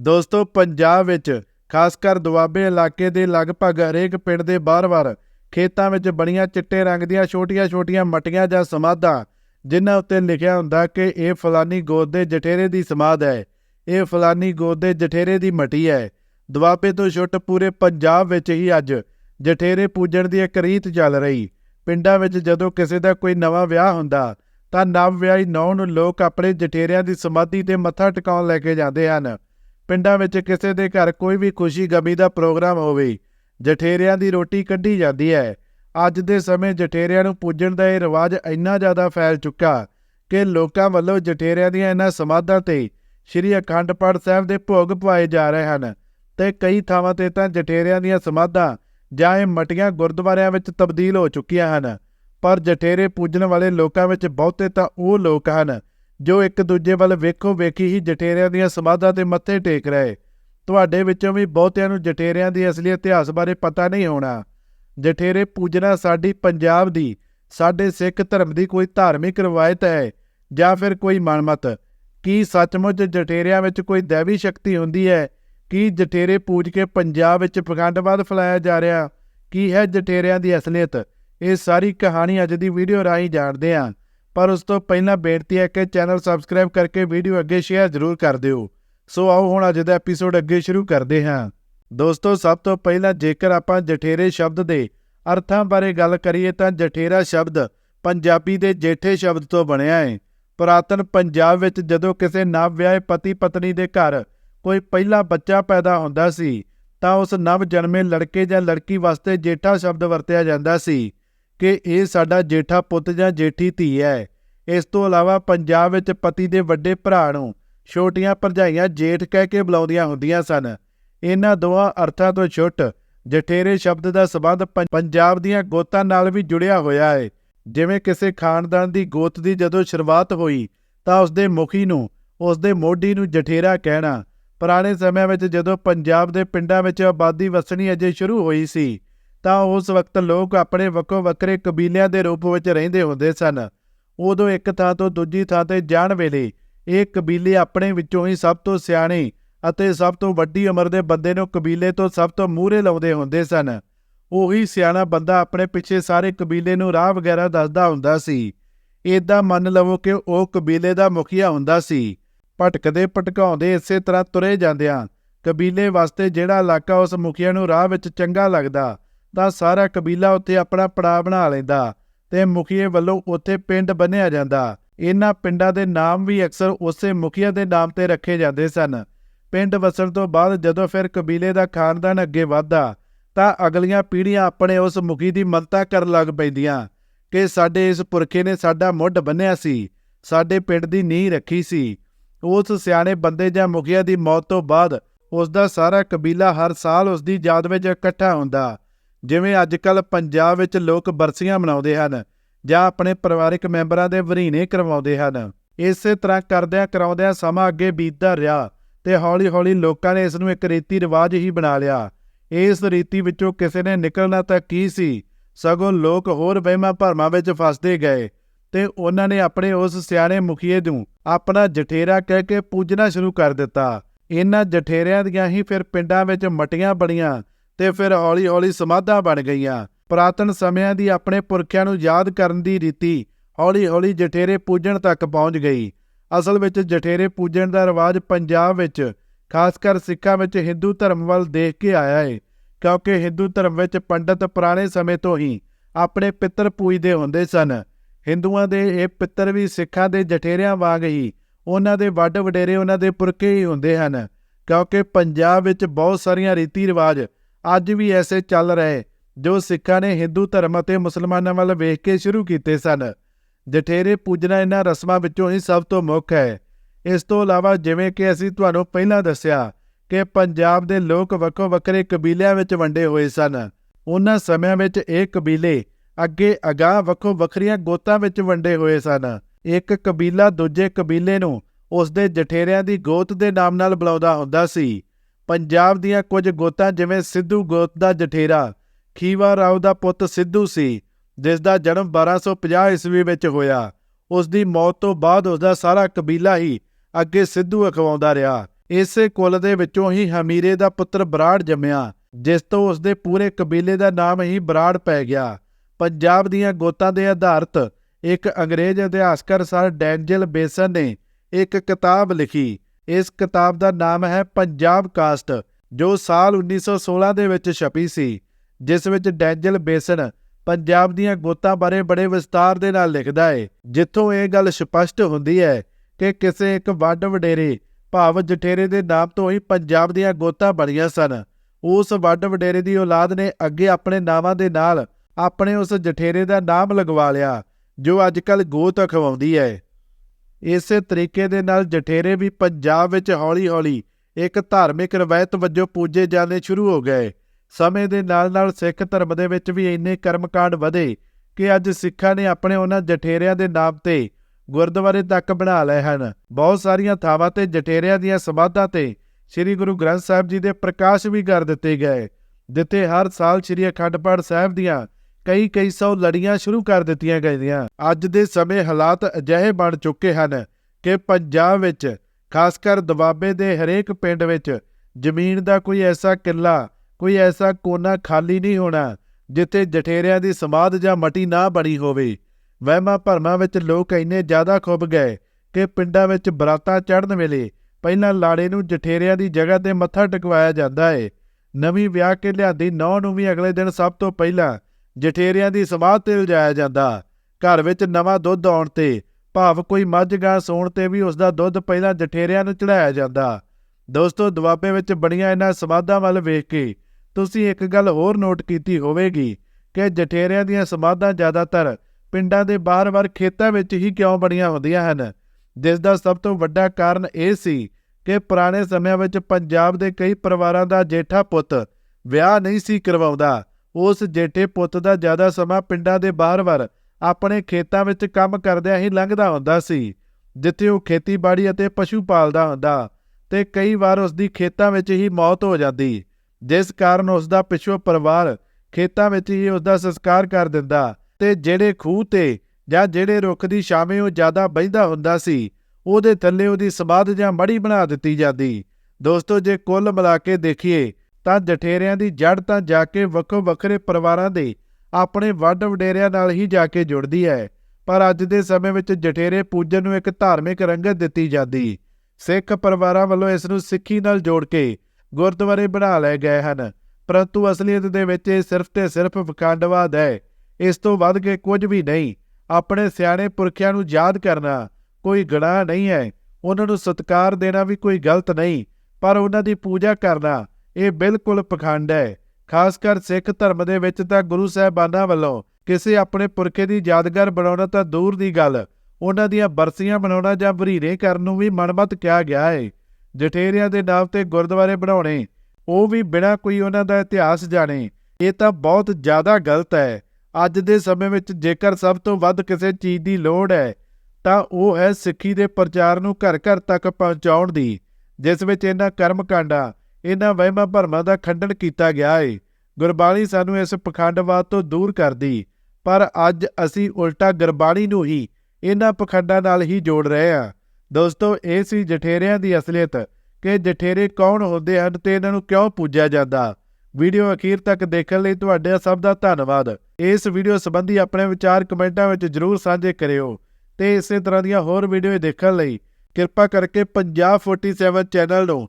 ਦੋਸਤੋ, ਪੰਜਾਬ ਵਿੱਚ ਖਾਸ ਕਰ ਦੁਆਬੇ ਇਲਾਕੇ ਦੇ ਲਗਭਗ ਹਰੇਕ ਪਿੰਡ ਦੇ ਬਾਰ-ਬਾਰ ਖੇਤਾਂ ਵਿੱਚ ਬਣੀਆਂ ਚਿੱਟੇ ਰੰਗ ਦੀਆਂ ਛੋਟੀਆਂ-ਛੋਟੀਆਂ ਮਟੀਆਂ ਜਾਂ ਸਮਾਧਾਂ, ਜਿਨ੍ਹਾਂ ਉੱਤੇ ਲਿਖਿਆ ਹੁੰਦਾ ਕਿ ਇਹ ਫਲਾਨੀ ਗੋਦ ਦੇ ਜਠੇਰੇ ਦੀ ਸਮਾਧ ਹੈ। ਇਹ ਫਲਾਨੀ ਗੋਦ ਦੇ ਜਠੇਰੇ ਦੀ ਮਟੀ ਹੈ। ਦੁਆਬੇ ਤੋਂ ਛੁੱਟ ਪੂਰੇ ਪੰਜਾਬ ਵਿੱਚ ਹੀ ਅੱਜ ਜਠੇਰੇ ਪੂਜਣ ਦੀ ਇੱਕ ਰੀਤ ਚੱਲ ਰਹੀ। ਪਿੰਡਾਂ ਵਿੱਚ ਜਦੋਂ ਕਿਸੇ ਦਾ ਕੋਈ ਨਵਾਂ ਵਿਆਹ ਹੁੰਦਾ, ਤਾਂ ਨਵ ਵਿਆਹੀ ਨੌਂ ਨੂੰ ਲੋਕ ਆਪਣੇ ਜਠੇਰਿਆਂ ਦੀ ਸਮਾਧੀ ਤੇ ਮੱਥਾ ਟਿਕਾਉਣ ਲੈ ਕੇ ਜਾਂਦੇ ਹਨ। ਪਿੰਡਾਂ ਵਿੱਚ ਕਿਸੇ ਦੇ ਘਰ ਕੋਈ ਵੀ ਖੁਸ਼ੀ ਗਮੀ ਦਾ ਪ੍ਰੋਗਰਾਮ ਹੋਵੇ, ਜਠੇਰਿਆਂ ਦੀ ਰੋਟੀ ਕੱਢੀ ਜਾਂਦੀ ਹੈ। ਅੱਜ ਦੇ ਸਮੇਂ ਜਠੇਰਿਆਂ ਨੂੰ ਪੂਜਣ ਦਾ ਇਹ ਰਿਵਾਜ ਇੰਨਾ ਜ਼ਿਆਦਾ ਫੈਲ ਚੁੱਕਾ ਕਿ ਲੋਕਾਂ ਵੱਲੋਂ ਜਠੇਰਿਆਂ ਦੀਆਂ ਇਹਨਾਂ ਸਮਾਧਾਂ ਤੇ ਸ੍ਰੀ ਅਖੰਡ ਪਾਠ ਸਾਹਿਬ ਦੇ ਭੋਗ ਪਾਏ ਜਾ ਰਹੇ ਹਨ ਤੇ ਕਈ ਥਾਵਾਂ ਤੇ ਤਾਂ ਜਠੇਰਿਆਂ ਦੀਆਂ ਸਮਾਧਾਂ ਜਾਂ ਇਹ ਮਟੀਆਂ ਗੁਰਦੁਆਰਿਆਂ ਵਿੱਚ ਤਬਦੀਲ ਹੋ ਚੁੱਕੀਆਂ ਹਨ। ਪਰ ਜਠੇਰੇ ਪੂਜਣ ਵਾਲੇ ਲੋਕਾਂ ਵਿੱਚ ਬਹੁਤੇ ਤਾਂ ਉਹ ਲੋਕ ਹਨ ਜੋ ਇੱਕ ਦੂਜੇ ਵੱਲ ਵੇਖੋ ਵੇਖੀ ਹੀ ਜਠੇਰਿਆਂ ਦੀਆਂ ਸਮਾਧਾਂ ਤੇ ਮੱਥੇ ਟੇਕ ਰਹੇ। ਤੁਹਾਡੇ ਵਿੱਚੋਂ ਵੀ ਬਹੁਤਿਆਂ ਨੂੰ ਜਠੇਰਿਆਂ ਦੀ ਅਸਲੀ ਇਤਿਹਾਸ ਬਾਰੇ ਪਤਾ ਨਹੀਂ ਹੋਣਾ। ਜਠੇਰੇ ਪੂਜਣਾ ਸਾਡੀ ਪੰਜਾਬ ਦੀ, ਸਾਡੇ ਸਿੱਖ ਧਰਮ ਦੀ ਕੋਈ ਧਾਰਮਿਕ ਰਵਾਇਤ ਹੈ ਜਾਂ ਫਿਰ ਕੋਈ ਮਨਮਤ। ਕੀ ਸੱਚਮੁੱਚ ਜਠੇਰਿਆਂ ਵਿੱਚ ਕੋਈ ਦੇਵੀ ਸ਼ਕਤੀ ਹੁੰਦੀ ਹੈ? ਕੀ ਜਠੇਰੇ ਪੂਜ ਕੇ ਪੰਜਾਬ ਵਿੱਚ ਪਖੰਡਵਾਦ ਫੈਲਾਇਆ ਜਾ ਰਿਹਾ? ਕੀ ਹੈ ਜਠੇਰਿਆਂ ਦੀ ਅਸਲੀਅਤ? ਇਹ ਸਾਰੀ ਕਹਾਣੀ ਅੱਜ ਦੀ ਵੀਡੀਓ ਰਾਹੀਂ ਜਾਣਦੇ ਹਾਂ। ਪਰ ਉਸ ਤੋਂ ਪਹਿਲਾਂ ਬੇਨਤੀ ਹੈ ਕਿ ਚੈਨਲ ਸਬਸਕ੍ਰਾਈਬ ਕਰਕੇ ਵੀਡੀਓ ਅੱਗੇ ਸ਼ੇਅਰ ਜ਼ਰੂਰ ਕਰ ਦਿਓ। ਸੋ ਆਓ ਹੁਣ ਅੱਜ ਦਾ ਐਪੀਸੋਡ ਅੱਗੇ ਸ਼ੁਰੂ ਕਰਦੇ ਹਾਂ। ਦੋਸਤੋ, ਸਭ ਤੋਂ ਪਹਿਲਾਂ ਜੇਕਰ ਆਪਾਂ ਜਠੇਰੇ ਸ਼ਬਦ ਦੇ ਅਰਥਾਂ ਬਾਰੇ ਗੱਲ ਕਰੀਏ ਤਾਂ ਜਠੇਰਾ ਸ਼ਬਦ ਪੰਜਾਬੀ ਦੇ ਜੇਠੇ ਸ਼ਬਦ ਤੋਂ ਬਣਿਆ ਹੈ ਪੁਰਾਤਨ ਪੰਜਾਬ ਵਿੱਚ ਜਦੋਂ ਕਿਸੇ ਨਵ ਵਿਆਹੇ ਪਤੀ ਪਤਨੀ ਦੇ ਘਰ ਕੋਈ ਪਹਿਲਾ ਬੱਚਾ ਪੈਦਾ ਹੁੰਦਾ ਸੀ, ਤਾਂ ਉਸ ਨਵ ਜਨਮੇ ਲੜਕੇ ਜਾਂ ਲੜਕੀ ਵਾਸਤੇ ਜੇਠਾ ਸ਼ਬਦ ਵਰਤਿਆ ਜਾਂਦਾ ਸੀ। ਕਿ ਇਹ ਸਾਡਾ ਜੇਠਾ ਪੁੱਤ ਜਾਂ ਜੇਠੀ ਧੀ ਹੈ। ਇਸ ਤੋਂ ਇਲਾਵਾ ਪੰਜਾਬ ਵਿੱਚ ਪਤੀ ਦੇ ਵੱਡੇ ਭਰਾ ਨੂੰ ਛੋਟੀਆਂ ਭਰਜਾਈਆਂ ਜੇਠ ਕਹਿ ਕੇ ਬੁਲਾਉਂਦੀਆਂ ਹੁੰਦੀਆਂ ਸਨ। ਇਹਨਾਂ ਦੋਹਾਂ ਅਰਥਾਂ ਤੋਂ ਛੁੱਟ ਜਠੇਰੇ ਸ਼ਬਦ ਦਾ ਸਬੰਧ ਪੰ- ਪੰਜਾਬ ਦੀਆਂ ਗੋਤਾਂ ਨਾਲ ਵੀ ਜੁੜਿਆ ਹੋਇਆ ਹੈ ਜਿਵੇਂ ਕਿਸੇ ਖਾਨਦਾਨ ਦੀ ਗੋਤ ਦੀ ਜਦੋਂ ਸ਼ੁਰੂਆਤ ਹੋਈ, ਤਾਂ ਉਸ ਦੇ ਮੁਖੀ ਨੂੰ ਉਸ ਦੇ ਮੋਢੀ ਨੂੰ ਜਠੇਰਾ ਕਹਿਣਾ। ਪੁਰਾਣੇ ਸਮਿਆਂ ਵਿੱਚ ਜਦੋਂ ਪੰਜਾਬ ਦੇ ਪਿੰਡਾਂ ਵਿੱਚ ਆਬਾਦੀ ਵਸਣੀ ਅਜੇ ਸ਼ੁਰੂ ਹੋਈ ਸੀ ਤਾਂ ਉਸ ਵਕਤ ਲੋਕ ਆਪਣੇ ਵੱਖੋ ਵੱਖਰੇ ਕਬੀਲਿਆਂ ਦੇ ਰੂਪ ਵਿੱਚ ਰਹਿੰਦੇ ਹੁੰਦੇ ਸਨ। ਉਦੋਂ ਇੱਕ ਥਾਂ ਤੋਂ ਦੂਜੀ ਥਾਂ ਤੇ ਜਾਣ ਵੇਲੇ ਇਹ ਕਬੀਲੇ ਆਪਣੇ ਵਿੱਚੋਂ ਹੀ ਸਭ ਤੋਂ ਸਿਆਣੇ ਅਤੇ ਸਭ ਤੋਂ ਵੱਡੀ ਉਮਰ ਦੇ ਬੰਦੇ ਨੂੰ ਕਬੀਲੇ ਤੋਂ ਸਭ ਤੋਂ ਮੂਹਰੇ ਲਾਉਂਦੇ ਹੁੰਦੇ ਸਨ। ਉਹੀ ਸਿਆਣਾ ਬੰਦਾ ਆਪਣੇ ਪਿੱਛੇ ਸਾਰੇ ਕਬੀਲੇ ਨੂੰ ਰਾਹ ਵਗੈਰਾ ਦੱਸਦਾ ਹੁੰਦਾ ਸੀ। ਏਦਾਂ ਮੰਨ ਲਵੋ ਕਿ ਉਹ ਕਬੀਲੇ ਦਾ ਮੁਖੀਆ ਹੁੰਦਾ ਸੀ। ਭਟਕਦੇ ਭਟਕਾਉਂਦੇ ਇਸੇ ਤਰ੍ਹਾਂ ਤੁਰੇ ਜਾਂਦਿਆਂ ਕਬੀਲੇ ਵਾਸਤੇ ਜਿਹੜਾ ਇਲਾਕਾ ਉਸ ਮੁਖੀਆ ਨੂੰ ਰਾਹ ਵਿੱਚ ਚੰਗਾ ਲੱਗਦਾ ਤਾਂ ਸਾਰਾ ਕਬੀਲਾ ਉੱਥੇ ਆਪਣਾ ਪੜਾਅ ਬਣਾ ਲੈਂਦਾ ਤੇ ਮੁਖੀਏ ਵੱਲੋਂ ਉੱਥੇ ਪਿੰਡ ਬੰਨਿਆ ਜਾਂਦਾ। ਇਹਨਾਂ ਪਿੰਡਾਂ ਦੇ ਨਾਮ ਵੀ ਅਕਸਰ ਉਸੇ ਮੁਖੀਆ ਦੇ ਨਾਮ ਤੇ ਰੱਖੇ ਜਾਂਦੇ ਸਨ। ਪਿੰਡ ਵਸਣ ਤੋਂ ਬਾਅਦ ਜਦੋਂ ਫਿਰ ਕਬੀਲੇ ਦਾ ਖਾਨਦਾਨ ਅੱਗੇ ਵਧਦਾ, ਤਾਂ ਅਗਲੀਆਂ ਪੀੜ੍ਹੀਆਂ ਆਪਣੇ ਉਸ ਮੁਖੀ ਦੀ ਮੰਨਤਾ ਕਰਨ ਲੱਗ ਪੈਂਦੀਆਂ ਕਿ ਸਾਡੇ ਇਸ ਪੁਰਖੇ ਨੇ ਸਾਡਾ ਮੁੱਢ ਬੰਨਿਆ ਸੀ, ਸਾਡੇ ਪਿੰਡ ਦੀ ਨੀਂਹ ਰੱਖੀ ਸੀ। ਉਸ ਸਿਆਣੇ ਬੰਦੇ ਜਾਂ ਮੁਖੀਆ ਦੀ ਮੌਤ ਤੋਂ ਬਾਅਦ ਉਸ ਦਾ ਸਾਰਾ ਕਬੀਲਾ ਹਰ ਸਾਲ ਉਸ ਦੀ ਯਾਦ ਵਿੱਚ ਇਕੱਠਾ ਹੁੰਦਾ। ਜਿਵੇਂ ਅੱਜਕੱਲ ਪੰਜਾਬ ਵਿੱਚ ਲੋਕ ਬਰਸੀਆਂ ਮਨਾਉਂਦੇ ਹਨ ਜਾਂ ਆਪਣੇ ਪਰਿਵਾਰਕ ਮੈਂਬਰਾਂ ਦੇ ਵਰੀਨੇ ਕਰਵਾਉਂਦੇ ਹਨ। ਇਸੇ ਤਰ੍ਹਾਂ ਕਰਦਿਆਂ ਕਰਾਉਂਦਿਆਂ ਸਮਾਂ ਅੱਗੇ ਬੀਤਦਾ ਰਿਹਾ ਤੇ ਹੌਲੀ-ਹੌਲੀ ਲੋਕਾਂ ਨੇ ਇਸ ਨੂੰ ਇੱਕ ਰੀਤੀ ਰਿਵਾਜ ਹੀ ਬਣਾ ਲਿਆ। ਇਸ ਰੀਤੀ ਵਿੱਚੋਂ ਕਿਸੇ ਨੇ ਨਿਕਲਣਾ ਤਾਂ ਕੀ ਸੀ? ਸਗੋਂ ਲੋਕ ਹੋਰ ਵਹਿਮਾਂ ਭਰਮਾਂ ਵਿੱਚ ਫਸਦੇ ਗਏ ਤੇ ਉਹਨਾਂ ਨੇ ਆਪਣੇ ਉਸ ਸਿਆਣੇ ਮੁਖੀਏ ਨੂੰ ਆਪਣਾ ਜਠੇਰਾ ਕਹਿ ਕੇ ਪੂਜਣਾ ਸ਼ੁਰੂ ਕਰ ਦਿੱਤਾ। ਇਹਨਾਂ ਜਠੇਰਿਆਂ ਦੀਆਂ ਹੀ ਫਿਰ ਪਿੰਡਾਂ ਵਿੱਚ ਮਟੀਆਂ ਬਣੀਆਂ ਤੇ ਫਿਰ ਹੌਲੀ-ਹੌਲੀ ਸਮਾਧਾਂ ਬਣ ਗਈਆਂ। ਪੁਰਾਤਨ ਸਮਿਆਂ ਦੀ ਆਪਣੇ ਪੁਰਖਿਆਂ ਨੂੰ ਯਾਦ ਕਰਨ ਦੀ ਰੀਤੀ ਹੌਲੀ-ਹੌਲੀ ਜਠੇਰੇ ਪੂਜਣ ਤੱਕ ਪਹੁੰਚ ਗਈ। ਅਸਲ ਵਿੱਚ ਜਠੇਰੇ ਪੂਜਣ ਦਾ ਰਿਵਾਜ ਪੰਜਾਬ ਵਿੱਚ, ਖਾਸ ਕਰ ਸਿੱਖਾਂ ਵਿੱਚ ਹਿੰਦੂ ਧਰਮ ਵੱਲ ਦੇਖ ਕੇ ਆਇਆ ਹੈ ਕਿਉਂਕਿ ਹਿੰਦੂ ਧਰਮ ਵਿੱਚ ਪੰਡਤ ਪੁਰਾਣੇ ਸਮੇਂ ਤੋਂ ਹੀ ਆਪਣੇ ਪਿੱਤਰ ਪੂਜਦੇ ਹੁੰਦੇ ਸਨ। ਹਿੰਦੂਆਂ ਦੇ ਇਹ ਪਿੱਤਰ ਵੀ ਸਿੱਖਾਂ ਦੇ ਜਠੇਰਿਆਂ ਵਾਂਗ ਹੀ ਉਹਨਾਂ ਦੇ ਵੱਡ ਵਡੇਰੇ ਉਹਨਾਂ ਦੇ ਪੁਰਖੇ ਹੀ ਹੁੰਦੇ ਹਨ, ਕਿਉਂਕਿ ਪੰਜਾਬ ਵਿੱਚ ਬਹੁਤ ਸਾਰੀਆਂ ਰੀਤੀ ਰਿਵਾਜ ਅੱਜ ਵੀ ਐਸੇ ਚੱਲ ਰਹੇ, ਜੋ ਸਿੱਖਾਂ ਨੇ ਹਿੰਦੂ ਧਰਮ ਅਤੇ ਮੁਸਲਮਾਨਾਂ ਵੱਲ ਵੇਖ ਕੇ ਸ਼ੁਰੂ ਕੀਤੇ ਸਨ। ਜਠੇਰੇ ਪੂਜਣਾ ਇਹਨਾਂ ਰਸਮਾਂ ਵਿੱਚੋਂ ਹੀ ਸਭ ਤੋਂ ਮੁੱਖ ਹੈ। ਇਸ ਤੋਂ ਇਲਾਵਾ ਜਿਵੇਂ ਕਿ ਅਸੀਂ ਤੁਹਾਨੂੰ ਪਹਿਲਾਂ ਦੱਸਿਆ ਕਿ ਪੰਜਾਬ ਦੇ ਲੋਕ ਵੱਖੋ ਵੱਖਰੇ ਕਬੀਲਿਆਂ ਵਿੱਚ ਵੰਡੇ ਹੋਏ ਸਨ। ਉਹਨਾਂ ਸਮਿਆਂ ਵਿੱਚ ਇਹ ਕਬੀਲੇ ਅੱਗੇ ਅਗਾਹ ਵੱਖੋ ਵੱਖਰੀਆਂ ਗੋਤਾਂ ਵਿੱਚ ਵੰਡੇ ਹੋਏ ਸਨ। ਇੱਕ ਕਬੀਲਾ ਦੂਜੇ ਕਬੀਲੇ ਨੂੰ ਉਸ ਦੇ ਜਠੇਰਿਆਂ ਦੀ ਗੋਤ ਦੇ ਨਾਮ ਨਾਲ ਬੁਲਾਉਂਦਾ ਹੁੰਦਾ ਸੀ। ਪੰਜਾਬ ਦੀਆਂ ਕੁਝ ਗੋਤਾਂ ਜਿਵੇਂ ਸਿੱਧੂ ਗੋਤ ਦਾ ਜਠੇਰਾ, ਖੀਵਾ ਰਾਓ ਦਾ ਪੁੱਤ ਸਿੱਧੂ ਸੀ, ਜਿਸ ਦਾ ਜਨਮ 1250 ਈਸਵੀ ਵਿੱਚ ਹੋਇਆ। ਉਸ ਦੀ ਮੌਤ ਤੋਂ ਬਾਅਦ ਉਸ ਦਾ ਸਾਰਾ ਕਬੀਲਾ ਹੀ ਅੱਗੇ ਸਿੱਧੂ ਅਖਵਾਉਂਦਾ ਰਿਹਾ। ਇਸੇ ਕੁਲ ਦੇ ਵਿੱਚੋਂ ਹੀ ਹਮੀਰੇ ਦਾ ਪੁੱਤਰ ਬਰਾੜ ਜੰਮਿਆ, ਜਿਸ ਤੋਂ ਉਸ ਦੇ ਪੂਰੇ ਕਬੀਲੇ ਦਾ ਨਾਮ ਹੀ ਬਰਾੜ ਪੈ ਗਿਆ। ਪੰਜਾਬ ਦੀਆਂ ਗੋਤਾਂ ਦੇ ਆਧਾਰਿਤ ਇੱਕ ਅੰਗਰੇਜ਼ ਇਤਿਹਾਸਕਾਰ ਸਰ ਡੈਂਜਲ ਬੇਸਨ ਨੇ ਇੱਕ ਕਿਤਾਬ ਲਿਖੀ ਇਸ ਕਿਤਾਬ ਦਾ ਨਾਮ ਹੈ ਪੰਜਾਬ ਕਾਸਟ, ਜੋ ਸਾਲ 1916 ਦੇ ਵਿੱਚ ਛਪੀ ਸੀ, ਜਿਸ ਵਿੱਚ ਡੈਂਜਲ ਬੇਸਨ ਪੰਜਾਬ ਦੀਆਂ ਗੋਤਾਂ ਬਾਰੇ ਬੜੇ ਵਿਸਤਾਰ ਦੇ ਨਾਲ ਲਿਖਦਾ ਹੈ ਜਿੱਥੋਂ ਇਹ ਗੱਲ ਸਪਸ਼ਟ ਹੁੰਦੀ ਹੈ ਕਿ ਕਿਸੇ ਇੱਕ ਵੱਡ ਵਡੇਰੇ, ਭਾਵ ਜਠੇਰੇ ਦੇ ਨਾਮ ਤੋਂ ਹੀ ਪੰਜਾਬ ਦੀਆਂ ਗੋਤਾਂ ਬਣੀਆਂ ਸਨ, ਉਸ ਵੱਡ ਵਡੇਰੇ ਦੀ ਔਲਾਦ ਨੇ ਅੱਗੇ ਆਪਣੇ ਨਾਵਾਂ ਦੇ ਨਾਲ ਆਪਣੇ ਉਸ ਜਠੇਰੇ ਦਾ ਨਾਮ ਲਗਵਾ ਲਿਆ, ਜੋ ਅੱਜਕੱਲ ਗੋਤ ਅਖਵਾਉਂਦੀ ਹੈ। ਇਸੇ ਤਰੀਕੇ ਦੇ ਨਾਲ ਜਠੇਰੇ ਵੀ ਪੰਜਾਬ ਵਿੱਚ ਹੌਲੀ-ਹੌਲੀ ਇੱਕ ਧਾਰਮਿਕ ਰਵਾਇਤ ਵਜੋਂ ਪੂਜੇ ਜਾਣੇ ਸ਼ੁਰੂ ਹੋ ਗਏ। ਸਮੇਂ ਦੇ ਨਾਲ-ਨਾਲ ਸਿੱਖ ਧਰਮ ਦੇ ਵਿੱਚ ਵੀ ਇੰਨੇ ਕਰਮਕਾਂਡ ਵਧੇ ਕਿ ਅੱਜ ਸਿੱਖਾਂ ਨੇ ਆਪਣੇ ਉਹਨਾਂ ਜਠੇਰਿਆਂ ਦੇ ਨਾਮ ਤੇ ਗੁਰਦੁਆਰੇ ਤੱਕ ਬਣਾ ਲਏ ਹਨ। ਬਹੁਤ ਸਾਰੀਆਂ ਥਾਵਾਂ ਤੇ ਜਠੇਰਿਆਂ ਦੀਆਂ ਸਮਾਧਾਂ ਤੇ ਸ੍ਰੀ ਗੁਰੂ ਗ੍ਰੰਥ ਸਾਹਿਬ ਜੀ ਦੇ ਪ੍ਰਕਾਸ਼ ਵੀ ਕਰ ਦਿੱਤੇ ਗਏ। ਜਿੱਥੇ ਹਰ ਸਾਲ ਸ੍ਰੀ ਅਖੰਡ ਪਾਠ ਸਾਹਿਬ ਦੀਆਂ ਕਈ ਕਈ ਸੌ ਲੜੀਆਂ ਸ਼ੁਰੂ ਕਰ ਦਿੱਤੀਆਂ ਗਈਆਂ। ਅੱਜ ਦੇ ਸਮੇਂ ਹਾਲਾਤ ਅਜਿਹੇ ਬਣ ਚੁੱਕੇ ਹਨ ਕਿ ਪੰਜਾਬ ਵਿੱਚ ਖਾਸ ਕਰ ਦਬਾਬੇ ਦੇ ਹਰੇਕ ਪਿੰਡ ਵਿੱਚ, ਜ਼ਮੀਨ ਦਾ ਕੋਈ ਐਸਾ ਕਿੱਲਾ, ਕੋਈ ਐਸਾ ਕੋਨਾ ਖਾਲੀ ਨਹੀਂ ਹੋਣਾ, ਜਿੱਥੇ ਜਠੇਰਿਆਂ ਦੀ ਸਮਾਧ ਜਾਂ ਮਟੀ ਨਾ ਬਣੀ ਹੋਵੇ। ਵਹਿਮਾਂ ਭਰਮਾਂ ਵਿੱਚ ਲੋਕ ਇੰਨੇ ਜ਼ਿਆਦਾ ਖੁੱਭ ਗਏ ਕਿ ਪਿੰਡਾਂ ਵਿੱਚ ਬਰਾਤਾਂ ਚੜ੍ਹਨ ਵੇਲੇ ਪਹਿਲਾਂ ਲਾੜੇ ਨੂੰ ਜਠੇਰਿਆਂ ਦੀ ਜਗ੍ਹਾ ਤੇ ਮੱਥਾ ਟਿਕਵਾਇਆ ਜਾਂਦਾ ਹੈ ਨਵੀਂ ਵਿਆਹ ਕੇ ਲਿਆਂਦੀ ਨੌ ਨੂੰ ਵੀ ਅਗਲੇ ਦਿਨ ਸਭ ਤੋਂ ਪਹਿਲਾਂ ਜਠੇਰਿਆਂ ਦੀ ਸਮਾਧ ਤੇ ਲਿਜਾਇਆ ਜਾਂਦਾ। ਘਰ ਵਿੱਚ ਨਵਾਂ ਦੁੱਧ ਆਉਣ ਤੇ ਭਾਵ ਕੋਈ ਮੱਝ ਗਾਂ ਸੌਣ ਤੇ ਵੀ ਉਸ ਦਾ ਦੁੱਧ ਪਹਿਲਾਂ ਜਠੇਰਿਆਂ ਨੂੰ ਚੜਾਇਆ ਜਾਂਦਾ। ਦੋਸਤੋ, ਦੁਆਬੇ ਵਿੱਚ ਬਣੀਆਂ ਇਹਨਾਂ ਸਮਾਧਾਂ ਵੱਲ ਵੇਖ ਕੇ ਤੁਸੀਂ ਇੱਕ ਗੱਲ ਹੋਰ ਨੋਟ ਕੀਤੀ ਹੋਵੇਗੀ ਕਿ ਜਠੇਰਿਆਂ ਦੀਆਂ ਸਮਾਧਾਂ ਜ਼ਿਆਦਾਤਰ ਪਿੰਡਾਂ ਦੇ ਬਾਹਰ-ਬਾਹਰ ਖੇਤਾਂ ਵਿੱਚ ਹੀ ਕਿਉਂ ਬਣੀਆਂ ਹੁੰਦੀਆਂ ਹਨ? ਜਿਸ ਦਾ ਸਭ ਤੋਂ ਵੱਡਾ ਕਾਰਨ ਇਹ ਸੀ ਕਿ ਪੁਰਾਣੇ ਸਮਿਆਂ ਵਿੱਚ ਪੰਜਾਬ ਦੇ ਕਈ ਪਰਿਵਾਰਾਂ ਦਾ ਜੇਠਾ ਪੁੱਤ ਵਿਆਹ ਨਹੀਂ ਸੀ ਕਰਵਾਉਂਦਾ। ਉਸ ਜੇਠੇ ਪੁੱਤ ਦਾ ਜ਼ਿਆਦਾ ਸਮਾਂ ਪਿੰਡਾਂ ਦੇ ਬਾਹਰ-ਬਾਹਰ ਆਪਣੇ ਖੇਤਾਂ ਵਿੱਚ ਕੰਮ ਕਰਦਿਆਂ ਹੀ ਲੰਘਦਾ ਹੁੰਦਾ ਸੀ, ਜਿੱਥੇ ਉਹ ਖੇਤੀਬਾੜੀ ਅਤੇ ਪਸ਼ੂ ਪਾਲਦਾ ਹੁੰਦਾ ਤੇ ਕਈ ਵਾਰ ਉਸ ਦੀ ਖੇਤਾਂ ਵਿੱਚ ਹੀ ਮੌਤ ਹੋ ਜਾਂਦੀ, ਜਿਸ ਕਾਰਨ ਉਸ ਦਾ ਪਿਛੋ ਪਰਿਵਾਰ ਖੇਤਾਂ ਵਿੱਚ ਹੀ ਉਸ ਦਾ ਸੰਸਕਾਰ ਕਰ ਦਿੰਦਾ ਤੇ ਜਿਹੜੇ ਖੂਹ ਤੇ ਜਾਂ ਜਿਹੜੇ ਰੁੱਖ ਦੀ ਛਾਵੇਂ ਉਹ ਜ਼ਿਆਦਾ ਬਹਿੰਦਾ ਹੁੰਦਾ ਸੀ, ਉਹਦੇ ਥੱਲੇ ਉਹਦੀ ਸਮਾਧ ਜਾਂ ਮੜੀ ਬਣਾ ਦਿੱਤੀ ਜਾਂਦੀ। ਦੋਸਤੋ, ਜੇ ਕੁੱਲ ਮਿਲਾ ਕੇ ਦੇਖੀਏ ਤਾਂ ਜਠੇਰਿਆਂ ਦੀ ਜੜ ਤਾਂ ਜਾ ਕੇ ਵੱਖੋ ਵੱਖਰੇ ਪਰਿਵਾਰਾਂ ਦੇ ਆਪਣੇ ਵੱਡ ਵਡੇਰਿਆਂ ਨਾਲ ਹੀ ਜਾ ਕੇ ਜੁੜਦੀ ਹੈ ਪਰ ਅੱਜ ਦੇ ਸਮੇਂ ਵਿੱਚ ਜਠੇਰੇ ਪੂਜਨ ਨੂੰ ਇੱਕ ਧਾਰਮਿਕ ਰੰਗਤ ਦਿੱਤੀ ਜਾਂਦੀ। ਸਿੱਖ ਪਰਿਵਾਰਾਂ ਵੱਲੋਂ ਇਸ ਨੂੰ ਸਿੱਖੀ ਨਾਲ ਜੋੜ ਕੇ ਗੁਰਦੁਆਰੇ ਬਣਾ ਲਏ ਗਏ ਹਨ। ਪਰੰਤੂ ਅਸਲੀਅਤ ਦੇ ਵਿੱਚ ਇਹ ਸਿਰਫ ਤੇ ਸਿਰਫ ਵਖੰਡਵਾਦ ਹੈ ਇਸ ਤੋਂ ਵੱਧ ਕੇ ਕੁਝ ਵੀ ਨਹੀਂ। ਆਪਣੇ ਸਿਆਣੇ ਪੁਰਖਿਆਂ ਨੂੰ ਯਾਦ ਕਰਨਾ ਕੋਈ ਗੁਨਾਹ ਨਹੀਂ ਹੈ ਉਹਨਾਂ ਨੂੰ ਸਤਿਕਾਰ ਦੇਣਾ ਵੀ ਕੋਈ ਗਲਤ ਨਹੀਂ। ਪਰ ਉਹਨਾਂ ਦੀ ਪੂਜਾ ਕਰਨਾ ਇਹ ਬਿਲਕੁਲ ਪਖੰਡ ਹੈ। ਖਾਸ ਕਰ ਸਿੱਖ ਧਰਮ ਦੇ ਵਿੱਚ ਤਾਂ ਗੁਰੂ ਸਾਹਿਬਾਨਾਂ ਵੱਲੋਂ ਕਿਸੇ ਆਪਣੇ ਪੁਰਖੇ ਦੀ ਯਾਦਗਾਰ ਬਣਾਉਣਾ ਤਾਂ ਦੂਰ ਦੀ ਗੱਲ। ਉਹਨਾਂ ਦੀਆਂ ਬਰਸੀਆਂ ਬਣਾਉਣਾ ਜਾਂ ਬਰੀਰੇ ਕਰਨ ਨੂੰ ਵੀ ਮਨਮਤ ਕਿਹਾ ਗਿਆ ਹੈ ਜਠੇਰਿਆਂ ਦੇ ਨਾਮ ਤੇ ਗੁਰਦੁਆਰੇ ਬਣਾਉਣੇ, ਉਹ ਵੀ ਬਿਨਾਂ ਕੋਈ ਉਹਨਾਂ ਦਾ ਇਤਿਹਾਸ ਜਾਣੇ, ਇਹ ਤਾਂ ਬਹੁਤ ਜ਼ਿਆਦਾ ਗਲਤ ਹੈ। ਅੱਜ ਦੇ ਸਮੇਂ ਵਿੱਚ ਜੇਕਰ ਸਭ ਤੋਂ ਵੱਧ ਕਿਸੇ ਚੀਜ਼ ਦੀ ਲੋੜ ਹੈ, ਤਾਂ ਉਹ ਹੈ ਸਿੱਖੀ ਦੇ ਪ੍ਰਚਾਰ ਨੂੰ ਘਰ ਘਰ ਤੱਕ ਪਹੁੰਚਾਉਣ ਦੀ, ਜਿਸ ਵਿੱਚ ਇਹਨਾਂ ਕਰਮ ਕਾਂਡਾਂ ਇਹਨਾਂ ਵਹਿਮਾਂ ਭਰਮਾਂ ਦਾ ਖੰਡਨ ਕੀਤਾ ਗਿਆ ਏ। ਗੁਰਬਾਣੀ ਸਾਨੂੰ ਇਸ ਪਖੰਡਵਾਦ ਤੋਂ ਦੂਰ ਕਰਦੀ, ਪਰ ਅੱਜ ਅਸੀਂ ਉਲਟਾ ਗੁਰਬਾਣੀ ਨੂੰ ਹੀ ਇਹਨਾਂ ਪਖੰਡਾਂ ਨਾਲ ਹੀ ਜੋੜ ਰਹੇ ਹਾਂ। ਦੋਸਤੋ, ਇਹ ਸੀ ਜਠੇਰਿਆਂ ਦੀ ਅਸਲੀਅਤ ਕਿ ਜਠੇਰੇ ਕੌਣ ਹੁੰਦੇ ਹਨ ਤੇ ਇਹਨਾਂ ਨੂੰ ਕਿਉਂ ਪੂਜਿਆ ਜਾਂਦਾ। ਵੀਡੀਓ ਅਖੀਰ ਤੱਕ ਦੇਖਣ ਲਈ ਤੁਹਾਡੇ ਸਭ ਦਾ ਧੰਨਵਾਦ। ਇਸ ਵੀਡੀਓ ਸੰਬੰਧੀ ਆਪਣੇ ਵਿਚਾਰ ਕਮੈਂਟਾਂ ਵਿੱਚ ਜਰੂਰ ਸਾਂਝੇ ਕਰਿਓ ਤੇ ਇਸੇ ਤਰ੍ਹਾਂ ਦੀਆਂ ਹੋਰ ਵੀਡੀਓ ਦੇਖਣ ਲਈ ਕਿਰਪਾ ਕਰਕੇ ਪੰਜਾਬ 47 ਚੈਨਲ ਨੂੰ